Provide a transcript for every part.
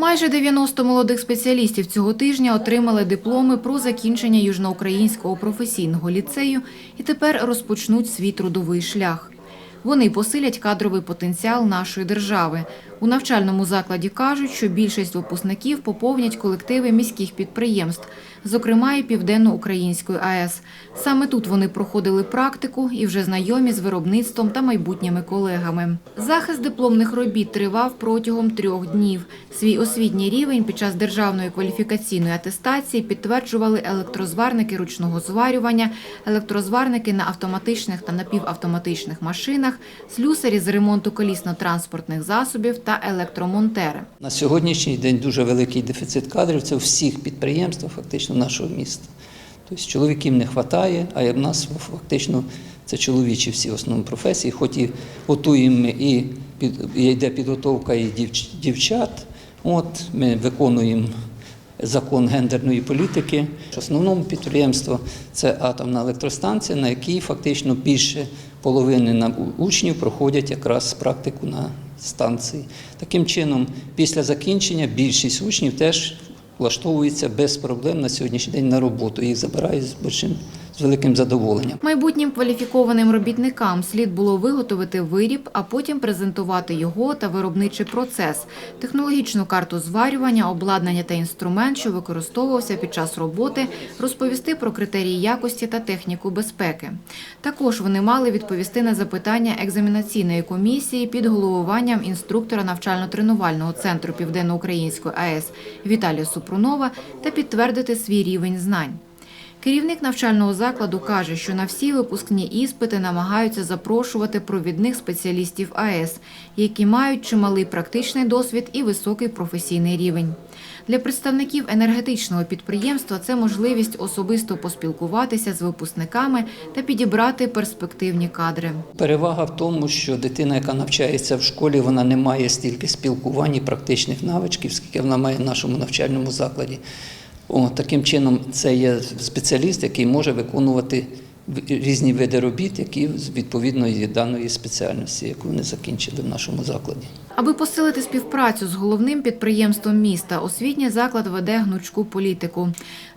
Майже 90 молодих спеціалістів цього тижня отримали дипломи про закінчення Южноукраїнського професійного ліцею і тепер розпочнуть свій трудовий шлях. Вони посилять кадровий потенціал нашої держави. У навчальному закладі кажуть, що більшість випускників поповнять колективи міських підприємств, зокрема і Південно-Української АЕС. Саме тут вони проходили практику і вже знайомі з виробництвом та майбутніми колегами. Захист дипломних робіт тривав протягом трьох днів. Свій освітній рівень під час державної кваліфікаційної атестації підтверджували електрозварники ручного зварювання, електрозварники на автоматичних та напівавтоматичних машинах, слюсарі з ремонту колісно-транспортних засобів та електромонтери. На сьогоднішній день дуже великий дефіцит кадрів. Це у всіх підприємствах фактично нашого міста. Тобто чоловіків не вистачає, а в нас фактично це чоловічі всі основні професії, хоч і готуємо і йде підготовка і дівчат. От ми виконуємо закон гендерної політики. В основному підприємство це атомна електростанція, на якій фактично більше половини учнів проходять якраз практику на станції. Таким чином, після закінчення більшість учнів теж влаштовується без проблем на сьогоднішній день на роботу. Їх забирають з большим великим задоволенням. Майбутнім кваліфікованим робітникам слід було виготовити виріб, а потім презентувати його та виробничий процес, технологічну карту зварювання, обладнання та інструмент, що використовувався під час роботи, розповісти про критерії якості та техніку безпеки. Також вони мали відповісти на запитання екзаменаційної комісії під головуванням інструктора навчально-тренувального центру Південноукраїнської АЕС Віталія Супрунова та підтвердити свій рівень знань. Керівник навчального закладу каже, що на всі випускні іспити намагаються запрошувати провідних спеціалістів АЕС, які мають чималий практичний досвід і високий професійний рівень. Для представників енергетичного підприємства це можливість особисто поспілкуватися з випускниками та підібрати перспективні кадри. Перевага в тому, що дитина, яка навчається в школі, вона не має стільки спілкувань і практичних навичків, скільки вона має в нашому навчальному закладі. О, таким чином, це є спеціаліст, який може виконувати різні види робіт, які з відповідної даної спеціальності, яку вони закінчили в нашому закладі. Аби посилити співпрацю з головним підприємством міста, освітній заклад веде гнучку політику.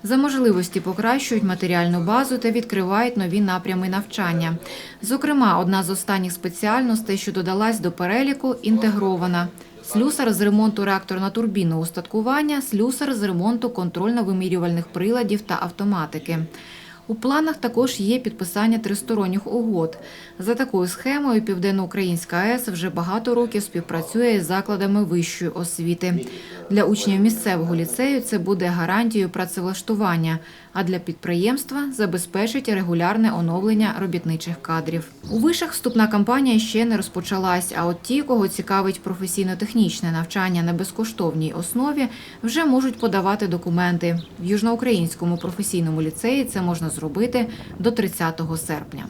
За можливості покращують матеріальну базу та відкривають нові напрями навчання. Зокрема, одна з останніх спеціальностей, що додалась до переліку, інтегрована. Слюсар з ремонту реакторно-турбінного устаткування, слюсар з ремонту контрольно-вимірювальних приладів та автоматики. У планах також є підписання тристоронніх угод. За такою схемою Південноукраїнська АЕС вже багато років співпрацює із закладами вищої освіти. Для учнів місцевого ліцею це буде гарантією працевлаштування, а для підприємства забезпечить регулярне оновлення робітничих кадрів. У вишах вступна кампанія ще не розпочалась, а от ті, кого цікавить професійно-технічне навчання на безкоштовній основі, вже можуть подавати документи. В Южноукраїнському професійному ліцеї це можна зробити до 30 серпня.